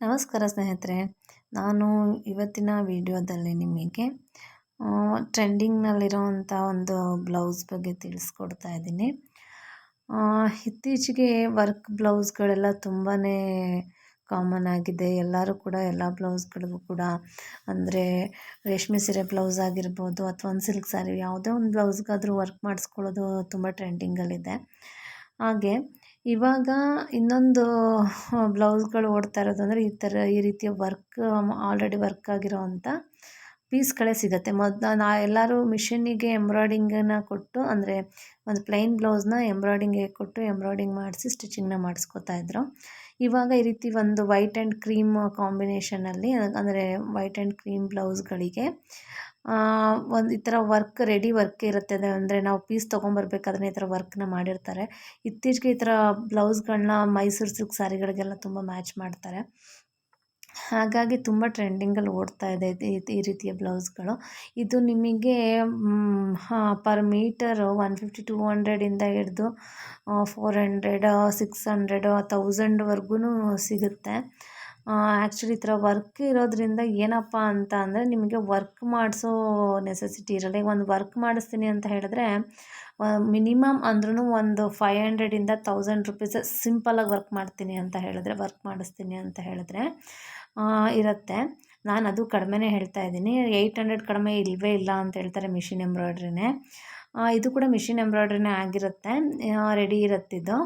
ನಮಸ್ಕಾರ ಸ್ನೇಹಿತರೆ, ನಾನು ಇವತ್ತಿನ ವಿಡಿಯೋದಲ್ಲಿ ನಿಮಗೆ ಟ್ರೆಂಡಿಂಗ್ನಲ್ಲಿರೋವಂಥ ಒಂದು ಬ್ಲೌಸ್ ಬಗ್ಗೆ ತಿಳಿಸ್ಕೊಡ್ತಾ ಇದ್ದೀನಿ. ಇತ್ತೀಚೆಗೆ ವರ್ಕ್ ಬ್ಲೌಸ್ಗಳೆಲ್ಲ ತುಂಬಾ ಕಾಮನ್ ಆಗಿದೆ. ಎಲ್ಲರೂ ಕೂಡ ಎಲ್ಲ ಬ್ಲೌಸ್ಗಳಿಗೂ ಕೂಡ, ಅಂದರೆ ರೇಷ್ಮೆ ಸೀರೆ ಬ್ಲೌಸ್ ಆಗಿರ್ಬೋದು ಅಥವಾ ಒಂದು ಸಿಲ್ಕ್ ಸ್ಯಾರಿ, ಯಾವುದೇ ಒಂದು ಬ್ಲೌಸ್ಗಾದರೂ ವರ್ಕ್ ಮಾಡಿಸ್ಕೊಳ್ಳೋದು ತುಂಬ ಟ್ರೆಂಡಿಂಗಲ್ಲಿದೆ. ಹಾಗೆ ಇವಾಗ ಇನ್ನೊಂದು ಬ್ಲೌಸ್ಗಳು ಓಡ್ತಾ ಇರೋದು ಅಂದರೆ ಈ ಥರ, ಈ ರೀತಿಯ ವರ್ಕ್ ಆಲ್ರೆಡಿ ವರ್ಕ್ ಆಗಿರೋವಂಥ ಪೀಸ್ಗಳೇ ಸಿಗುತ್ತೆ. ಮೊದಲು ನಾ ಎಲ್ಲರೂ ಮಿಷಿನಿಗೆ ಎಂಬ್ರಾಯ್ಡಿಂಗನ್ನು ಕೊಟ್ಟು, ಅಂದರೆ ಒಂದು ಪ್ಲೈನ್ ಬ್ಲೌಸ್ನ ಎಂಬ್ರಾಯ್ಡಿಂಗಿಗೆ ಕೊಟ್ಟು ಎಂಬ್ರಾಯ್ಡಿಂಗ್ ಮಾಡಿಸಿ ಸ್ಟಿಚಿಂಗ್ನ ಮಾಡಿಸ್ಕೊತಾ ಇದ್ರು. ಇವಾಗ ಈ ರೀತಿ ಒಂದು ವೈಟ್ ಆ್ಯಂಡ್ ಕ್ರೀಮ್ ಕಾಂಬಿನೇಷನಲ್ಲಿ ಅಂದರೆ ವೈಟ್ ಆ್ಯಂಡ್ ಕ್ರೀಮ್ ಬ್ಲೌಸ್ಗಳಿಗೆ ಒಂದು ಈ ಥರ ವರ್ಕ್ ರೆಡಿ ವರ್ಕ್ ಇರುತ್ತೆ ಅಂದರೆ ನಾವು ಪೀಸ್ ತೊಗೊಂಬರ್ಬೇಕಾದ್ರೆ ಈ ಥರ ವರ್ಕ್ನ ಮಾಡಿರ್ತಾರೆ. ಇತ್ತೀಚೆಗೆ ಈ ಥರ ಬ್ಲೌಸ್ಗಳನ್ನ ಮೈಸೂರು ಸಿಲ್ಕ್ ಸ್ಯಾರಿಗಳಿಗೆಲ್ಲ ತುಂಬ ಮ್ಯಾಚ್ ಮಾಡ್ತಾರೆ. ಹಾಗಾಗಿ ತುಂಬ ಟ್ರೆಂಡಿಂಗಲ್ಲಿ ಓಡ್ತಾ ಇದೆ ಈ ರೀತಿಯ ಬ್ಲೌಸ್ಗಳು ಇದು ನಿಮಗೆ per metre one fifty two ಹಂಡ್ರೆಡಿಂದ ಹಿಡಿದು ಫೋರ್ ಹಂಡ್ರೆಡ್ ಸಿಕ್ಸ್ ಹಂಡ್ರೆಡ್ ತೌಸಂಡ್ವರೆಗೂ ಸಿಗುತ್ತೆ. ಆ್ಯಕ್ಚುಲಿ ಈ ಥರ ವರ್ಕ್ ಇರೋದ್ರಿಂದ ಏನಪ್ಪ ಅಂತ ಅಂದರೆ ನಿಮಗೆ ವರ್ಕ್ ಮಾಡಿಸೋ ನೆಸೆಸಿಟಿ ಇರಲ್ಲ. ಈಗ ಒಂದು ವರ್ಕ್ ಮಾಡಿಸ್ತೀನಿ ಅಂತ ಹೇಳಿದ್ರೆ ಮಿನಿಮಮ್ ಅಂದ್ರೂ ಒಂದು ಫೈ ಹಂಡ್ರೆಡಿಂದ ತೌಸಂಡ್ ರುಪೀಸ್ ಸಿಂಪಲಾಗಿ ವರ್ಕ್ ಮಾಡ್ತೀನಿ ಅಂತ ಹೇಳಿದ್ರೆ ವರ್ಕ್ ಮಾಡಿಸ್ತೀನಿ ಅಂತ ಹೇಳಿದ್ರೆ ಇರುತ್ತೆ. ನಾನು ಅದು ಕಡಿಮೆನೇ ಹೇಳ್ತಾ ಇದ್ದೀನಿ. ಏಯ್ಟ್ ಹಂಡ್ರೆಡ್ ಕಡಿಮೆ ಇಲ್ಲವೇ ಇಲ್ಲ ಅಂತ ಹೇಳ್ತಾರೆ ಮಿಷಿನ್ ಎಂಬ್ರಾಯ್ಡ್ರಿನೇ ಇದು ಕೂಡ ಮಿಷಿನ್ ಎಂಬ್ರಾಯ್ಡ್ರಿನೇ ಆಗಿರುತ್ತೆ. ರೆಡಿ ಇರುತ್ತಿದ್ದು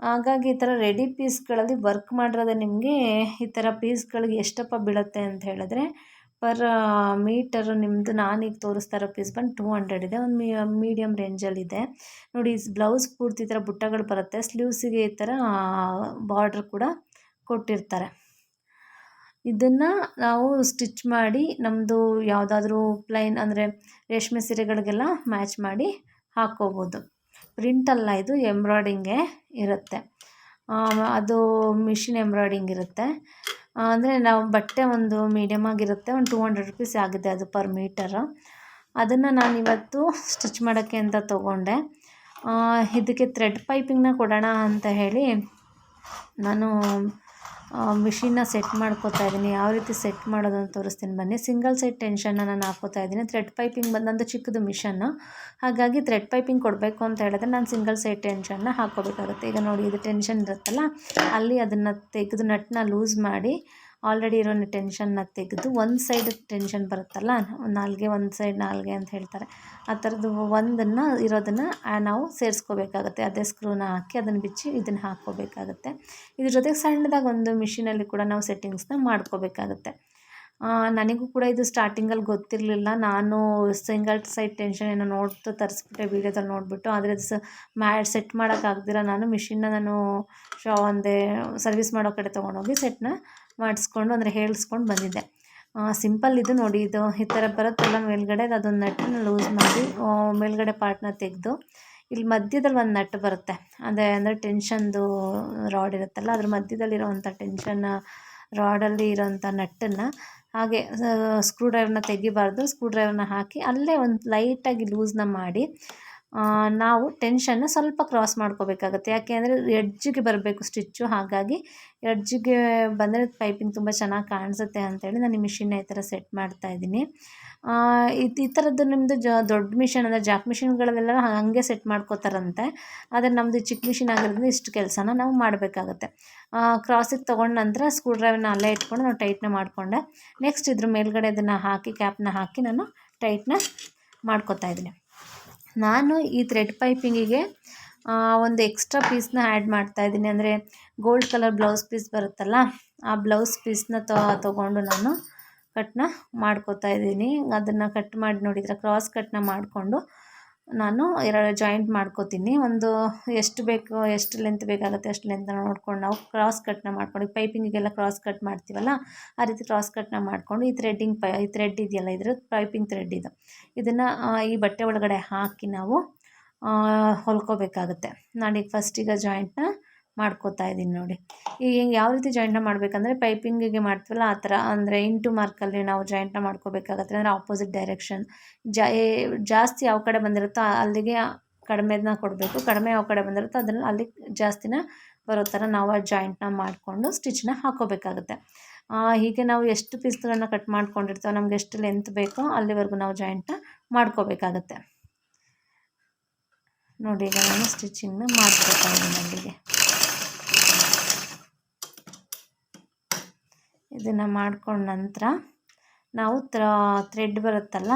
ಹಾಗಾಗಿ ಈ ಥರ ರೆಡಿ ಪೀಸ್ಗಳಲ್ಲಿ ವರ್ಕ್ ಮಾಡಿರೋದೇ ನಿಮಗೆ ಈ ಥರ ಪೀಸ್ಗಳಿಗೆ ಎಷ್ಟಪ್ಪ ಬೀಳುತ್ತೆ ಅಂತ ಹೇಳಿದ್ರೆ ಪರ್ ಮೀಟರ್ ನಿಮ್ಮದು ನಾನೀಗ ತೋರಿಸ್ತಾ ಇರೋ ಪೀಸ್ ಬಂದು ಟೂ ಹಂಡ್ರೆಡ್ ಇದೆ. ಒಂದು ಮೀಡಿಯಮ್ ರೇಂಜಲ್ಲಿದೆ ನೋಡಿ ಬ್ಲೌಸ್ ಪೂರ್ತಿ ಈ ಥರ ಬುಟ್ಟಗಳು ಬರುತ್ತೆ. ಸ್ಲೀವ್ಸಿಗೆ ಈ ಥರ ಬಾರ್ಡ್ರ್ ಕೂಡ ಕೊಟ್ಟಿರ್ತಾರೆ. ಇದನ್ನು ನಾವು ಸ್ಟಿಚ್ ಮಾಡಿ ನಮ್ಮದು ಯಾವುದಾದ್ರೂ ಪ್ಲೈನ್ ಅಂದರೆ ರೇಷ್ಮೆ ಸೀರೆಗಳಿಗೆಲ್ಲ ಮ್ಯಾಚ್ ಮಾಡಿ ಹಾಕ್ಕೋಬೋದು ಪ್ರಿಂಟಲ್ಲ ಇದು ಎಂಬ್ರಾಯ್ಡಿಂಗೇ ಇರುತ್ತೆ. ಅದು ಮಿಷಿನ್ ಎಂಬ್ರಾಯ್ಡಿಂಗ್ ಇರುತ್ತೆ. ಅಂದರೆ ನಾವು ಬಟ್ಟೆ ಒಂದು ಮೀಡಿಯಮ್ ಆಗಿರುತ್ತೆ, ಒಂದು ಟೂ ಹಂಡ್ರೆಡ್ ರುಪೀಸ್ ಆಗಿದೆ ಅದು ಪರ್ ಮೀಟರು ಅದನ್ನು ನಾನು ಇವತ್ತು ಸ್ಟಿಚ್ ಮಾಡೋಕ್ಕೆ ಅಂತ ತೊಗೊಂಡೆ. ಇದಕ್ಕೆ ಥ್ರೆಡ್ ಪೈಪಿಂಗ್ನ ಕೊಡೋಣ ಅಂತ ಹೇಳಿ ನಾನು ಮಿಷಿನ್ನ ಸೆಟ್ ಮಾಡ್ಕೋತಾ ಇದ್ದೀನಿ. ಯಾವ ರೀತಿ ಸೆಟ್ ಮಾಡೋದು ಅಂತ ತೋರಿಸ್ತೀನಿ. ಬನ್ನಿ. ಸಿಂಗಲ್ ಸೈಡ್ ಟೆನ್ಷನ್ನ ನಾನು ಹಾಕೋತಾ ಇದ್ದೀನಿ. ಥ್ರೆಡ್ ಪೈಪಿಂಗ್ ಬಂದು ನಂದು ಚಿಕ್ಕದು ಮಿಷನ್ನು ಹಾಗಾಗಿ ಥ್ರೆಡ್ ಪೈಪಿಂಗ್ ಕೊಡಬೇಕು ಅಂತ ಹೇಳಿದ್ರೆ ನಾನು ಸಿಂಗಲ್ ಸೈಡ್ ಟೆನ್ಷನ್ನ ಹಾಕೋಬೇಕಾಗುತ್ತೆ ಈಗ ನೋಡಿ, ಇದು ಟೆನ್ಷನ್ ಇರುತ್ತಲ್ಲ, ಅಲ್ಲಿ ಅದನ್ನು ತೆಗೆದು ನಟ್ನ ಲೂಸ್ ಮಾಡಿ ಆಲ್ರೆಡಿ ಇರೋ ಟೆನ್ಷನ್ನ ತೆಗೆದು ಒಂದು ಸೈಡ್ ಟೆನ್ಷನ್ ಬರುತ್ತಲ್ಲ, ನಾಲ್ಗೆ ಒಂದು ಸೈಡ್ ನಾಲ್ಗೆ ಅಂತ ಹೇಳ್ತಾರೆ. ಆ ಥರದ್ದು ಒಂದನ್ನು ಇರೋದನ್ನು ನಾವು ಸೇರಿಸ್ಕೋಬೇಕಾಗತ್ತೆ. ಅದೇ ಸ್ಕ್ರೂನ ಹಾಕಿ ಅದನ್ನು ಬಿಚ್ಚಿ ಇದನ್ನು ಹಾಕ್ಕೋಬೇಕಾಗತ್ತೆ. ಇದ್ರ ಜೊತೆಗೆ ಸಣ್ಣದಾಗಿ ಒಂದು ಮಿಷಿನಲ್ಲಿ ಕೂಡ ನಾವು ಸೆಟ್ಟಿಂಗ್ಸ್ನ ಮಾಡ್ಕೋಬೇಕಾಗತ್ತೆ. ನನಗೂ ಕೂಡ ಇದು ಸ್ಟಾರ್ಟಿಂಗಲ್ಲಿ ಗೊತ್ತಿರಲಿಲ್ಲ. ನಾನು ಸಿಂಗಲ್ ಸೈಡ್ ಟೆನ್ಷನ್ ಏನೋ ನೋಡ್ತು ತರಿಸ್ಬಿಟ್ಟೆ ವೀಡಿಯೋದಲ್ಲಿ ನೋಡಿಬಿಟ್ಟು. ಆದರೆ ಅದು ಸ ಮ್ಯಾಡ್ ಸೆಟ್ ಮಾಡೋಕ್ಕಾಗ್ದಿರ ನಾನು ಮಿಷಿನ್ನ ನಾನು ಶಾ ಒಂದೇ ಸರ್ವಿಸ್ ಮಾಡೋ ಕಡೆ ತೊಗೊಂಡೋಗಿ ಸೆಟ್ನ ಮಾಡಿಸ್ಕೊಂಡು ಅಂದರೆ ಹೇಳಿಸ್ಕೊಂಡು ಬಂದಿದ್ದೆ. ಸಿಂಪಲ್ ಇದು ನೋಡಿ, ಇದು ಈ ಥರ ಬರುತ್ತಲ್ಲ ಮೇಲ್ಗಡೆ ಅದೊಂದು ನಟ್ಟನ್ನ ಲೂಸ್ ಮಾಡಿ ಮೇಲ್ಗಡೆ ಪಾರ್ಟ್ನ ತೆಗೆದು, ಇಲ್ಲಿ ಮಧ್ಯದಲ್ಲಿ ಒಂದು ನಟ್ ಬರುತ್ತೆ. ಅದೇ ಅಂದರೆ ಟೆನ್ಷನ್ದು ರಾಡ್ ಇರುತ್ತಲ್ಲ, ಅದ್ರ ಮಧ್ಯದಲ್ಲಿರೋವಂಥ ಟೆನ್ಷನ್ ರಾಡಲ್ಲಿ ಇರೋವಂಥ ನಟ್ಟನ್ನು ಹಾಗೆ ಸ್ಕ್ರೂ ಡ್ರೈವರ್ನ ತೆಗಿಬಾರ್ದು ಸ್ಕ್ರೂ ಡ್ರೈವರ್ನ ಹಾಕಿ, ಅಲ್ಲೇ ಒಂದು ಲೈಟಾಗಿ ಲೂಸ್ನ ಮಾಡಿ ನಾವು ಟೆನ್ಷನ್ನ ಸ್ವಲ್ಪ ಕ್ರಾಸ್ ಮಾಡ್ಕೋಬೇಕಾಗತ್ತೆ. ಯಾಕೆ ಅಂದರೆ ಎಡ್ಜಿಗೆ ಬರಬೇಕು ಸ್ಟಿಚ್ಚು ಹಾಗಾಗಿ ಎಡ್ಜಿಗೆ ಬಂದರೆ ಪೈಪಿಂಗ್ ತುಂಬ ಚೆನ್ನಾಗಿ ಕಾಣಿಸುತ್ತೆ ಅಂತೇಳಿ ನಾನು ಈ ಮಿಷಿನ್ನ ಈ ಥರ ಸೆಟ್ ಮಾಡ್ತಾ ಇದ್ದೀನಿ. ಇದು ಈ ಥರದ್ದು ನಿಮ್ಮದು ಜ, ದೊಡ್ಡ ಮಿಷನ್ ಅಂದರೆ ಜಾಕ್ ಮಿಷಿನ್ಗಳಲ್ಲೆಲ್ಲ ಹಾಗೆ ಸೆಟ್ ಮಾಡ್ಕೋತಾರಂತೆ. ಆದರೆ ನಮ್ಮದು ಚಿಕ್ಕ ಮಿಷಿನ್ ಆಗಿರೋದ್ರಿಂದ ಇಷ್ಟು ಕೆಲಸನ ನಾವು ಮಾಡಬೇಕಾಗತ್ತೆ. ಕ್ರಾಸಿಗೆ ತೊಗೊಂಡ ನಂತರ ಸ್ಕ್ರೂ ಡ್ರೈವ್ನ ಅಲ್ಲೇ ಇಟ್ಕೊಂಡು ನಾನು ಟೈಟ್ನ ಮಾಡಿಕೊಂಡೆ. ನೆಕ್ಸ್ಟ್ ಇದ್ರ ಮೇಲ್ಗಡೆ ಅದನ್ನು ಹಾಕಿ ಕ್ಯಾಪ್ನ ಹಾಕಿ ನಾನು ಟೈಟ್ನ ಮಾಡ್ಕೊತಾ ಇದ್ದೀನಿ. ನಾನು ಈ ಥ್ರೆಡ್ ಪೈಪಿಂಗಿಗೆ ಒಂದು ಎಕ್ಸ್ಟ್ರಾ ಪೀಸ್ನ ಆ್ಯಡ್ ಮಾಡ್ತಾಯಿದ್ದೀನಿ ಅಂದರೆ ಗೋಲ್ಡ್ ಕಲರ್ ಬ್ಲೌಸ್ ಪೀಸ್ ಬರುತ್ತಲ್ಲ, ಆ ಬ್ಲೌಸ್ ಪೀಸ್ನ ತೊಗೊಂಡು ನಾನು ಕಟ್ನ ಮಾಡ್ಕೋತಾ ಇದ್ದೀನಿ. ಅದನ್ನು ಕಟ್ ಮಾಡಿ ನೋಡಿದರೆ ಕ್ರಾಸ್ ಕಟ್ನ ಮಾಡಿಕೊಂಡು ನಾನು ಎರಡು ಜಾಯಿಂಟ್ ಮಾಡ್ಕೋತೀನಿ. ಒಂದು ಎಷ್ಟು ಬೇಕು, ಎಷ್ಟು ಲೆಂತ್ ಬೇಕಾಗುತ್ತೆ ಅಷ್ಟು ಲೆಂತ್ನ ನೋಡ್ಕೊಂಡು ನಾವು ಕ್ರಾಸ್ ಕಟ್ನ ಮಾಡ್ಕೊಂಡು ಪೈಪಿಂಗಿಗೆಲ್ಲ ಕ್ರಾಸ್ ಕಟ್ ಮಾಡ್ತೀವಲ್ಲ, ಆ ರೀತಿ ಕ್ರಾಸ್ ಕಟ್ನ ಮಾಡಿಕೊಂಡು ಈ ಥ್ರೆಡ್ಡಿಂಗ್ ಪೈ ಈ ಥ್ರೆಡ್ ಇದೆಯಲ್ಲ, ಇದ್ರ ಪೈಪಿಂಗ್ ಥ್ರೆಡ್ ಇದು. ಇದನ್ನು ಈ ಬಟ್ಟೆ ಒಳಗಡೆ ಹಾಕಿ ನಾವು ಹೊಲ್ಕೋಬೇಕಾಗುತ್ತೆ. ನಾನೀಗ ಫಸ್ಟಿಗೆ ಜಾಯಿಂಟ್ನ ಮಾಡ್ಕೋತಾ ಇದ್ದೀನಿ ನೋಡಿ. ಈಗ ಹೆಂಗೆ ಯಾವ ರೀತಿ ಜಾಯಿಂಟ್ನ ಮಾಡಬೇಕಂದ್ರೆ ಪೈಪಿಂಗಿಗೆ ಮಾಡ್ತೀವಲ್ಲ ಆ ಥರ. ಅಂದರೆ ಇಂಟು ಮಾರ್ಕಲ್ಲಿ ನಾವು ಜಾಯಿಂಟ್ನ ಮಾಡ್ಕೋಬೇಕಾಗತ್ತೆ. ಅಂದರೆ ಆಪೋಸಿಟ್ ಡೈರೆಕ್ಷನ್ ಜಾಸ್ತಿ ಯಾವ ಕಡೆ ಬಂದಿರುತ್ತೋ ಅಲ್ಲಿಗೆ ಕಡಿಮೆದನ್ನ ಕೊಡಬೇಕು. ಕಡಿಮೆ ಯಾವ ಕಡೆ ಬಂದಿರುತ್ತೋ ಅದನ್ನು ಅಲ್ಲಿ ಜಾಸ್ತಿನ ಬರೋ ಥರ ನಾವು ಆ ಜಾಯಿಂಟ್ನ ಮಾಡಿಕೊಂಡು ಸ್ಟಿಚ್ನ ಹಾಕೋಬೇಕಾಗುತ್ತೆ. ಹೀಗೆ ನಾವು ಎಷ್ಟು ಪೀಸ್ಗಳನ್ನು ಕಟ್ ಮಾಡ್ಕೊಂಡಿರ್ತೇವೆ, ನಮ್ಗೆ ಎಷ್ಟು ಲೆಂತ್ ಬೇಕೋ ಅಲ್ಲಿವರೆಗೂ ನಾವು ಜಾಯಿಂಟ್ನ ಮಾಡ್ಕೋಬೇಕಾಗತ್ತೆ. ನೋಡಿ, ಈಗ ನಾನು ಸ್ಟಿಚಿಂಗ್ನ ಮಾಡ್ಕೊತಾ ಇದ್ದೀನಿ ಅಲ್ಲಿಗೆ. ಇದನ್ನು ಮಾಡ್ಕೊಂಡ ನಂತರ ನಾವು ಥ್ರೆಡ್ ಬರುತ್ತಲ್ಲ,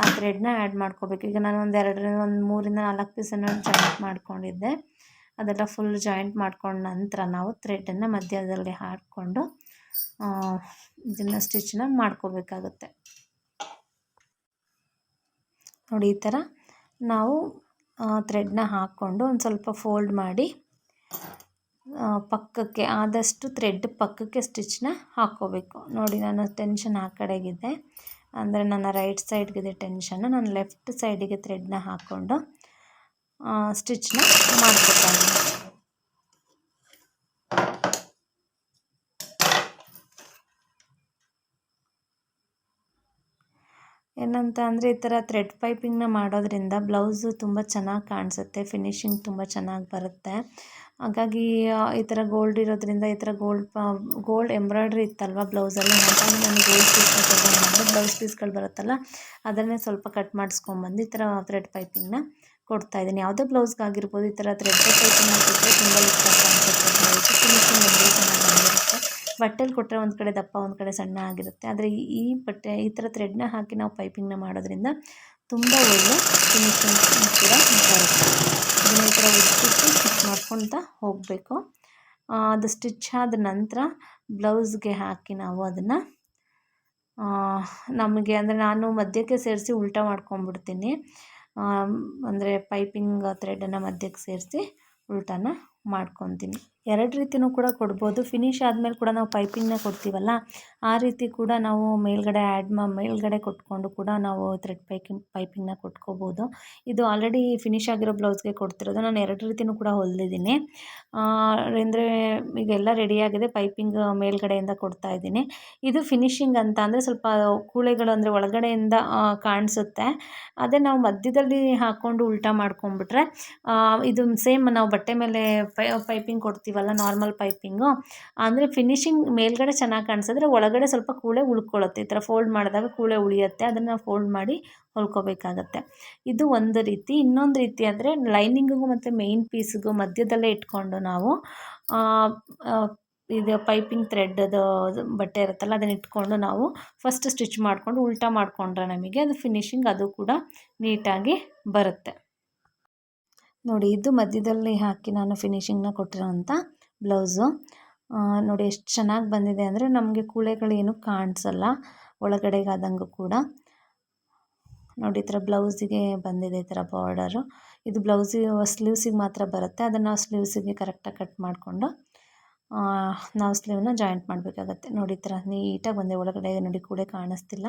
ಆ ಥ್ರೆಡ್ನ ಆ್ಯಡ್ ಮಾಡ್ಕೋಬೇಕು. ಈಗ ನಾನು ಒಂದು ಎರಡರಿಂದ, ಒಂದು ಮೂರಿಂದ ನಾಲ್ಕು ಪೀಸನ್ನು ಜಾಯಿಂಟ್ ಮಾಡ್ಕೊಂಡಿದ್ದೆ. ಅದೆಲ್ಲ ಫುಲ್ ಜಾಯಿಂಟ್ ಮಾಡ್ಕೊಂಡ ನಂತರ ನಾವು ಥ್ರೆಡನ್ನು ಮಧ್ಯದಲ್ಲಿ ಹಾಕ್ಕೊಂಡು ಇದನ್ನು ಸ್ಟಿಚ್ನ ಮಾಡ್ಕೋಬೇಕಾಗುತ್ತೆ. ನೋಡಿ ಈ ಥರ ನಾವು ಥ್ರೆಡ್ನ ಹಾಕ್ಕೊಂಡು ಒಂದು ಸ್ವಲ್ಪ ಫೋಲ್ಡ್ ಮಾಡಿ ಪಕ್ಕಕ್ಕೆ ಆದಷ್ಟು ಥ್ರೆಡ್ ಪಕ್ಕಕ್ಕೆ ಸ್ಟಿಚ್ನ ಹಾಕ್ಕೋಬೇಕು ನೋಡಿ, ನಾನು ಟೆನ್ಷನ್ ಆ ಕಡೆಗಿದೆ. ಅಂದರೆ ನನ್ನ ರೈಟ್ ಸೈಡ್ಗಿದೆ ಟೆನ್ಷನ್ನು ನಾನು ಲೆಫ್ಟ್ ಸೈಡಿಗೆ ಥ್ರೆಡ್ನ ಹಾಕ್ಕೊಂಡು ಸ್ಟಿಚ್ನ ಮಾಡ್ಕೊತಾ ಏನಂತ ಅಂದರೆ ಈ ಥರ ಥ್ರೆಡ್ ಪೈಪಿಂಗ್ನ ಮಾಡೋದ್ರಿಂದ ಬ್ಲೌಸು ತುಂಬ ಚೆನ್ನಾಗಿ ಕಾಣಿಸುತ್ತೆ ಫಿನಿಶಿಂಗ್ ತುಂಬ ಚೆನ್ನಾಗಿ ಬರುತ್ತೆ. ಹಾಗಾಗಿ ಈ ಥರ ಗೋಲ್ಡ್ ಇರೋದ್ರಿಂದ ಈ ಥರ ಗೋಲ್ಡ್ ಗೋಲ್ಡ್ ಎಂಬ್ರಾಯ್ಡ್ರಿ ಇತ್ತಲ್ವ ಬ್ಲೌಸಲ್ಲಿ ಹಾಗಾಗಿ ನಾನು ಗೋಲ್ಡ್ ಪೀಸ್ನ ತೊಗೊಂಡು ಬ್ಲೌಸ್ ಪೀಸ್ಗಳು ಬರುತ್ತಲ್ಲ, ಅದನ್ನೇ ಸ್ವಲ್ಪ ಕಟ್ ಮಾಡಿಸ್ಕೊಂಬಂದು ಈ ಥರ ಥ್ರೆಡ್ ಪೈಪಿಂಗ್ನ ಕೊಡ್ತಾಯಿದ್ದೀನಿ ಯಾವುದೇ ಬ್ಲೌಸ್ಗಾಗಿರ್ಬೋದು ಈ ಥರ ಥ್ರೆಡ್ ಪೈಪಿಂಗ್ ಕೊಟ್ಟರೆ ತುಂಬ ಇಷ್ಟ ಕಾಣಿಸುತ್ತೆ ಬ್ಲೌಸು ಫಿನಿಶಿಂಗ್ ಒಂದು ಚೆನ್ನಾಗಿ ಬಂದಿರುತ್ತೆ ಬಟ್ಟೆಲಿ ಕೊಟ್ಟರೆ ಒಂದು ಕಡೆ ದಪ್ಪ, ಒಂದು ಕಡೆ ಸಣ್ಣ ಆಗಿರುತ್ತೆ. ಆದರೆ ಈ ಬಟ್ಟೆ, ಈ ಥರ ಥ್ರೆಡ್ನ ಹಾಕಿ ನಾವು ಪೈಪಿಂಗ್ನ ಮಾಡೋದ್ರಿಂದ ತುಂಬ ಒಳ್ಳೆ ಫಿನಿಶಿಂಗ್ ಕೂಡ ಬರುತ್ತೆ. ಅದನ್ನು ಈ ಥರ ಉಜ್ಜಿಟ್ಟು ಸ್ಟಿಚ್ ಮಾಡ್ಕೊಳ್ತಾ ಹೋಗಬೇಕು. ಅದು ಸ್ಟಿಚ್ ಆದ ನಂತರ ಬ್ಲೌಸ್ಗೆ ಹಾಕಿ ನಾವು ಅದನ್ನು ನಮಗೆ ಅಂದರೆ ನಾನು ಮಧ್ಯಕ್ಕೆ ಸೇರಿಸಿ ಉಲ್ಟಾ ಮಾಡ್ಕೊಂಬಿಡ್ತೀನಿ ಅಂದರೆ ಪೈಪಿಂಗ್ ಥ್ರೆಡನ್ನು ಮಧ್ಯಕ್ಕೆ ಸೇರಿಸಿ ಉಲ್ಟಾನ ಮಾಡ್ಕೊತೀನಿ. ಎರಡು ರೀತಿಯೂ ಕೂಡ ಕೊಡ್ಬೋದು. ಫಿನಿಶ್ ಆದಮೇಲೆ ಕೂಡ ನಾವು ಪೈಪಿಂಗ್ನ ಕೊಡ್ತೀವಲ್ಲ, ಆ ರೀತಿ ಕೂಡ ನಾವು ಮೇಲ್ಗಡೆ ಆ್ಯಡ್ ಮಾ, ಮೇಲ್ಗಡೆ ಕೊಟ್ಕೊಂಡು ಕೂಡ ನಾವು ಥ್ರೆಡ್ ಪೈಕಿಂಗ್ ಪೈಪಿಂಗ್ನ ಕೊಟ್ಕೋಬೋದು. ಇದು ಆಲ್ರೆಡಿ ಫಿನಿಶ್ ಆಗಿರೋ ಬ್ಲೌಸ್ಗೆ ಕೊಡ್ತಿರೋದು. ನಾನು ಎರಡು ರೀತಿಯೂ ಕೂಡ ಹೊಲಿದಿದ್ದೀನಿ. ಅಂದರೆ ಈಗ ಎಲ್ಲ ರೆಡಿಯಾಗಿದೆ ಪೈಪಿಂಗ್ ಮೇಲ್ಗಡೆಯಿಂದ ಕೊಡ್ತಾ ಇದ್ದೀನಿ. ಇದು ಫಿನಿಶಿಂಗ್ ಅಂತ ಅಂದರೆ ಸ್ವಲ್ಪ ಕೂಳೆಗಳು ಅಂದರೆ ಒಳಗಡೆಯಿಂದ ಕಾಣಿಸುತ್ತೆ. ಅದೇ ನಾವು ಮಧ್ಯದಲ್ಲಿ ಹಾಕ್ಕೊಂಡು ಉಲ್ಟಾ ಮಾಡ್ಕೊಂಬಿಟ್ರೆ ಇದು ಸೇಮ್ ನಾವು ಬಟ್ಟೆ ಮೇಲೆ ಪೈಪಿಂಗ್ ಪೈಪಿಂಗ್ ಕೊಡ್ತೀವಲ್ಲ ನಾರ್ಮಲ್ ಪೈಪಿಂಗು ಅಂದರೆ ಫಿನಿಶಿಂಗ್ ಮೇಲ್ಗಡೆ ಚೆನ್ನಾಗಿ ಕಾಣಿಸಿದ್ರೆ ಒಳಗಡೆ ಸ್ವಲ್ಪ ಕೂಳೆ ಉಳ್ಕೊಳ್ಳುತ್ತೆ. ಈ ಥರ ಫೋಲ್ಡ್ ಮಾಡಿದಾಗ ಕೂಳೆ ಉಳಿಯುತ್ತೆ. ಅದನ್ನು ಫೋಲ್ಡ್ ಮಾಡಿ ಹೊಲ್ಕೋಬೇಕಾಗತ್ತೆ. ಇದು ಒಂದು ರೀತಿ. ಇನ್ನೊಂದು ರೀತಿ ಅಂದರೆ ಲೈನಿಂಗಿಗೂ ಮತ್ತು ಮೇಯ್ನ್ ಪೀಸ್ಗೂ ಮಧ್ಯದಲ್ಲೇ ಇಟ್ಕೊಂಡು ನಾವು ಇದು ಪೈಪಿಂಗ್ ಥ್ರೆಡ್ದು ಬಟ್ಟೆ ಇರುತ್ತಲ್ಲ ಅದನ್ನ ಇಟ್ಕೊಂಡು ನಾವು ಫಸ್ಟ್ ಸ್ಟಿಚ್ ಮಾಡಿಕೊಂಡು, ಉಲ್ಟಾ ಮಾಡಿಕೊಂಡ್ರೆ ನಮಗೆ ಅದು ಫಿನಿಶಿಂಗ್ ಅದು ಕೂಡ ನೀಟಾಗಿ ಬರುತ್ತೆ. ನೋಡಿ, ಇದು ಮಧ್ಯದಲ್ಲಿ ಹಾಕಿ ನಾನು ಫಿನಿಶಿಂಗ್ನ ಕೊಟ್ಟಿರೋಂಥ ಬ್ಲೌಸು ನೋಡಿ, ಎಷ್ಟು ಚೆನ್ನಾಗಿ ಬಂದಿದೆ ಅಂದರೆ ನಮಗೆ ಕೂಳೆಗಳೇನು ಕಾಣಿಸಲ್ಲ, ಒಳಗಡೆಗಾದಂಗೂ ಕೂಡ. ನೋಡಿ, ಈ ಥರ ಬ್ಲೌಸಿಗೆ ಬಂದಿದೆ ಈ ಥರ ಬಾರ್ಡರು ಇದು ಬ್ಲೌಸಿಗೆ ಸ್ಲೀವ್ಸಿಗೆ ಮಾತ್ರ ಬರುತ್ತೆ. ಅದನ್ನು ಸ್ಲೀವ್ಸಿಗೆ ಕರೆಕ್ಟಾಗಿ ಕಟ್ ಮಾಡಿಕೊಂಡು ನಾವು ಸ್ಲೀವ್ನ ಜಾಯಿಂಟ್ ಮಾಡಬೇಕಾಗತ್ತೆ. ನೋಡಿ ಥರ ನೀಟಾಗಿ ಬಂದೆ ಒಳಗಡೆ ನೋಡಿ ಕೂಳೆ ಕಾಣಿಸ್ತಿಲ್ಲ.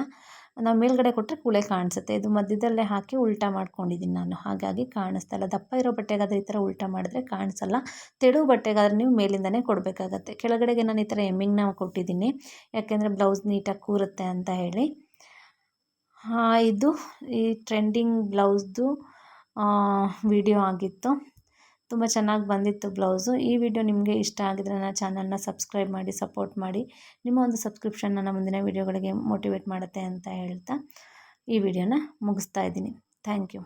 ನಾವು ಮೇಲ್ಗಡೆ ಕೊಟ್ಟರೆ ಕೂಳೆ ಕಾಣಿಸುತ್ತೆ. ಇದು ಮಧ್ಯದಲ್ಲೇ ಹಾಕಿ ಉಲ್ಟಾ ಮಾಡ್ಕೊಂಡಿದ್ದೀನಿ ನಾನು. ಹಾಗಾಗಿ ಕಾಣಿಸ್ತಾ ಇಲ್ಲ. ದಪ್ಪ ಇರೋ ಬಟ್ಟೆಗಾದರೆ ಈ ಥರ ಉಲ್ಟಾ ಮಾಡಿದ್ರೆ ಕಾಣಿಸಲ್ಲ. ತೆಳು ಬಟ್ಟೆಗಾದ್ರೆ ನೀವು ಮೇಲಿಂದನೇ ಕೊಡಬೇಕಾಗತ್ತೆ. ಕೆಳಗಡೆಗೆ ನಾನು ಈ ಥರ ಎಮ್ಮಿಂಗ್ನ ಕೊಟ್ಟಿದ್ದೀನಿ. ಯಾಕೆಂದರೆ ಬ್ಲೌಸ್ ನೀಟಾಗಿ ಕೂರುತ್ತೆ ಅಂತ ಹೇಳಿ. ಇದು ಈ ಟ್ರೆಂಡಿಂಗ್ ಬ್ಲೌಸ್ದು ವಿಡಿಯೋ ಆಗಿತ್ತು. ತುಂಬ ಚೆನ್ನಾಗಿ ಬಂದಿತ್ತು ಬ್ಲೌಸು. ಈ ವಿಡಿಯೋ ನಿಮಗೆ ಇಷ್ಟ ಆಗಿದ್ರೆ ನನ್ನ ಚಾನಲ್ನ ಸಬ್ಸ್ಕ್ರೈಬ್ ಮಾಡಿ ಸಪೋರ್ಟ್ ಮಾಡಿ. ನಿಮ್ಮ ಒಂದು ಸಬ್ಸ್ಕ್ರಿಪ್ಷನ್ ನನ್ನ ಮುಂದಿನ ವೀಡಿಯೋಗಳಿಗೆ ಮೋಟಿವೇಟ್ ಮಾಡುತ್ತೆ ಅಂತ ಹೇಳ್ತಾ ಈ ವಿಡಿಯೋನ ಮುಗಿಸ್ತಾ ಇದ್ದೀನಿ. Thank you